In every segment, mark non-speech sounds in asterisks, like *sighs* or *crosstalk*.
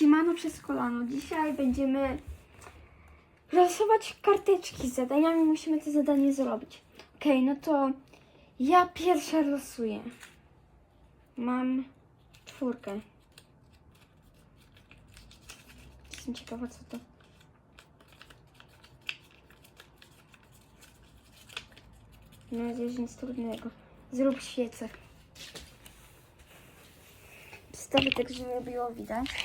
Siemano przez kolano. Dzisiaj będziemy losować karteczki z zadaniami. Musimy to zadanie zrobić. Okej, no to ja pierwsza losuję. Mam czwórkę. Jestem ciekawa, co to. Mam nadzieję, że nic trudnego. Zrób świecę. Wstawię tak, żeby było widać.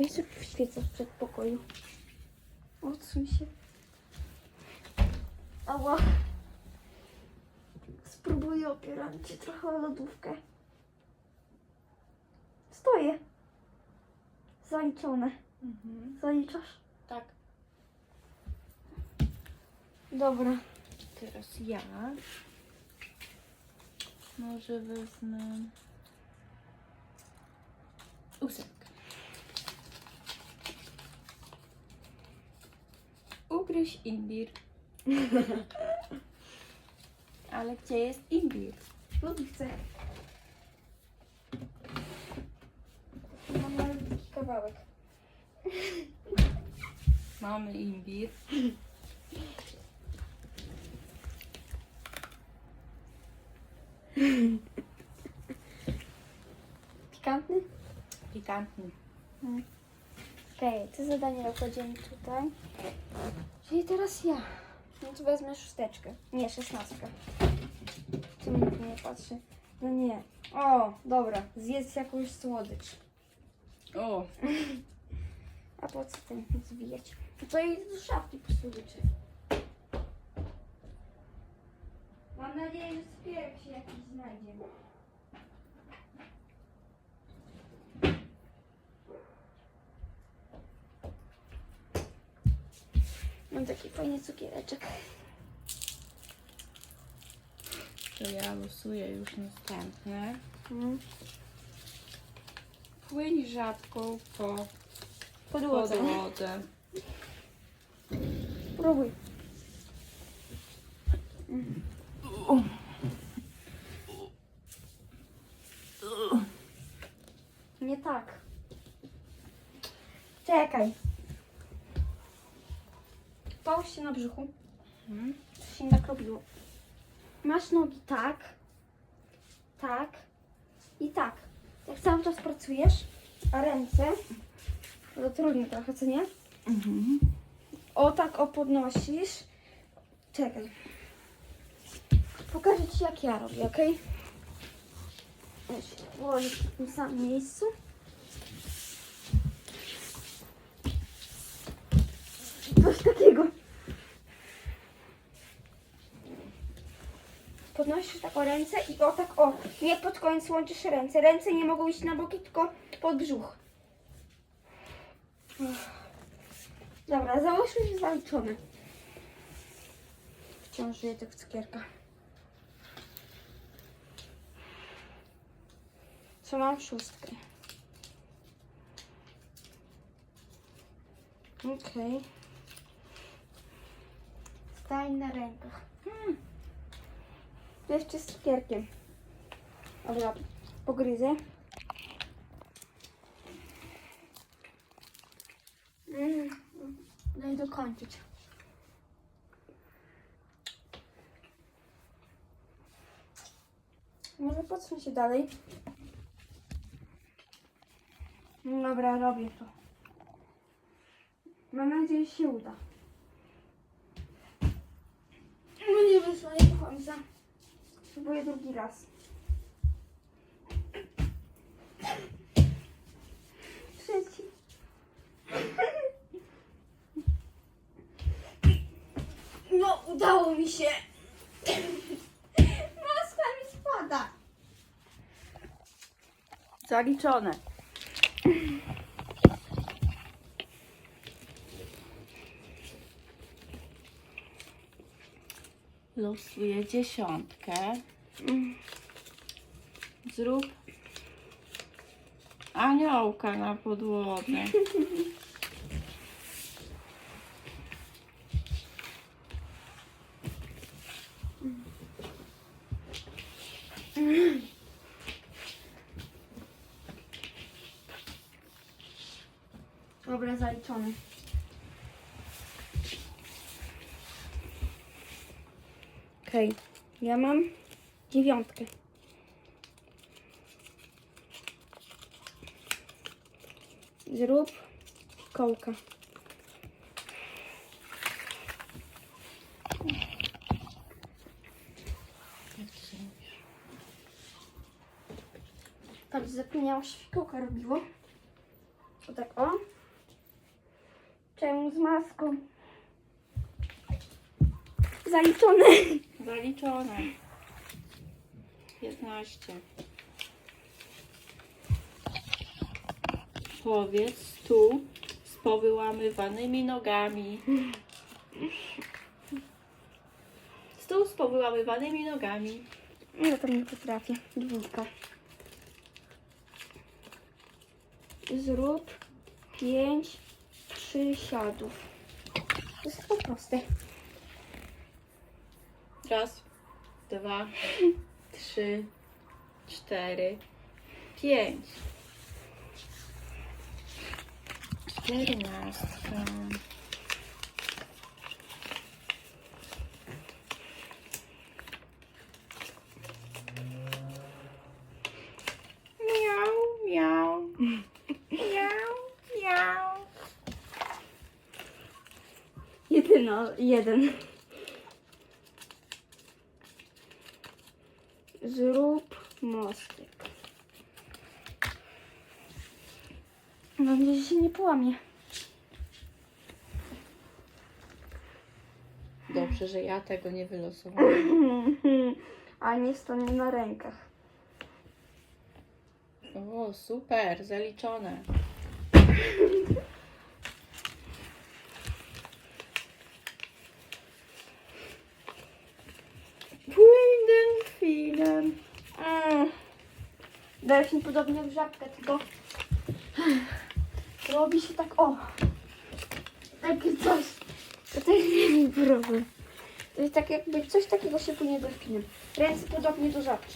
Ja zrób świecę w przedpokoju. Odsuń się. Ała. Spróbuję opierać się trochę o lodówkę. Stoję. Zaliczone. Mhm. Zaliczasz? Tak. Dobra. Teraz ja. Może wezmę ósemkę. Ugryź imbir. *laughs* Ale gdzie jest imbir? W lodówce. Mam malutki kawałek. *laughs* Mamy imbir. *laughs* Pikantny? Pikantny. Okej, to zadanie dokładziemy tutaj. Czyli teraz ja. No to wezmę szósteczkę. Nie, szesnastkę. Czemu nikt nie patrzy? No nie. O, dobra. Zjedz jakąś słodycz. O, *laughs* A po co ten zwijać? No to idę do szafki po słodyczy. Mam nadzieję, że cukierek się jakiś znajdzie. Mam taki fajny cukiereczek. to ja losuję już następne. Mm. Płyń żabką po Podłodze. podłodze. Próbuj. Nie tak. Czekaj. Połóż się na brzuchu. Mhm. To się tak robiło. Masz nogi tak, tak i tak. Jak cały czas pracujesz, a ręce, to trudno trochę, co nie? Mhm. O tak o podnosisz. Czekaj. Pokażę Ci jak ja robię, ok? Położę w tym samym miejscu. Coś takiego. Podnosisz tak o ręce i o tak o. Nie pod koniec łączysz ręce. Ręce nie mogą iść na boki, tylko pod brzuch. Dobra, załóżmy, że zaliczone. Wciąż żyję tych cukierka. Co mam? Szóstkę. Okej. Stań na rękach. Hmm. Jeszcze z cukierkiem. Dobra, pogryzę. Mm. Daj dokończyć. Może podsuń się dalej. No Dobra, robię to. Mam nadzieję, że się uda. No nie wyszło, nie do końca. Spróbuję drugi raz. Trzeci. No, udało mi się. Maska mi spada. Zaliczone. Losuję dziesiątkę. Zrób aniołka na podłodze. Dobra, zaliczony. Okej, ja mam dziewiątkę. Zrób kołka. Jak to zrobisz? Patrz, zapomniałaś, kołka robiło. O tak, o. Czemu z maską? Zaliczone. Zaliczone. 15. Powiedz tu z powyłamywanymi nogami. Stół z powyłamywanymi nogami. Ja tam nie potrafię. Dwójka. Zrób pięć przysiadów. To jest po proste. Raz, dwa, trzy, cztery, pięć. Czternastka. Jeden. Zrób mostek. Mam nadzieję, że się nie połamie. Dobrze, że ja tego nie wylosowałam. *clears throat* A nie stanie na rękach. O, super, zaliczone. *clears throat* Płyń delfinem. Mm. Delfin podobnie jak żabka, tylko *sighs* robi się tak o. Takie coś. To też nie mój problem. To jest tak jakby coś takiego się płynie delfinem. Ręce podobnie do żabki.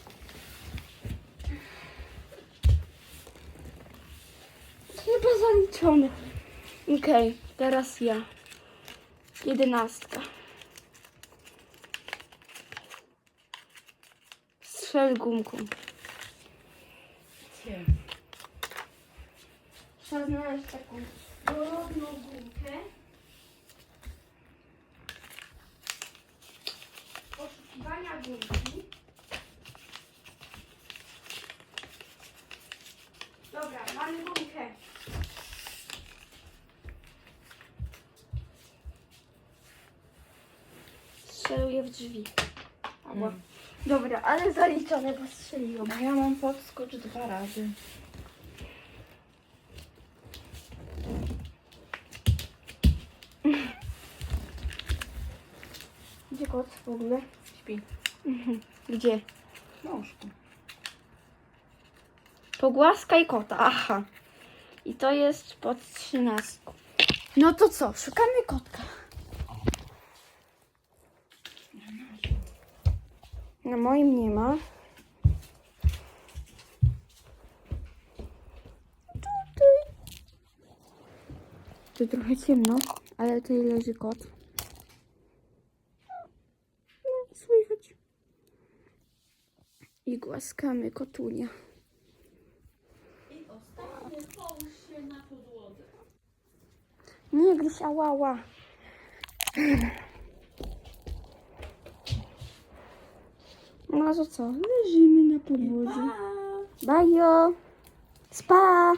Chyba zaliczone. Okej, teraz ja. Jedenastka. Strzel gumką. Gdzie? Trzeba znaleźć taką dorodną gumkę. Poszukiwania gumki. Dobra, mamy gumkę. Strzeluję w drzwi. Albo... Mm. Dobra, ale zaliczone, bo strzeliłam. No ja mam podskocz dwa razy. Gdzie kot w ogóle? Śpi. Gdzie? Na łóżku. Pogłaskaj kota, aha. I to jest pod trzynastką. No to co, szukamy kotka. Na moim nie ma. Tu trochę ciemno, ale tutaj leży kot. No, słychać. I głaskamy kotunia. I ostatnie połóż się na podłodze. Nie gryź, ałała. No to co? Leżymy na podłodze. Bajo. Spa.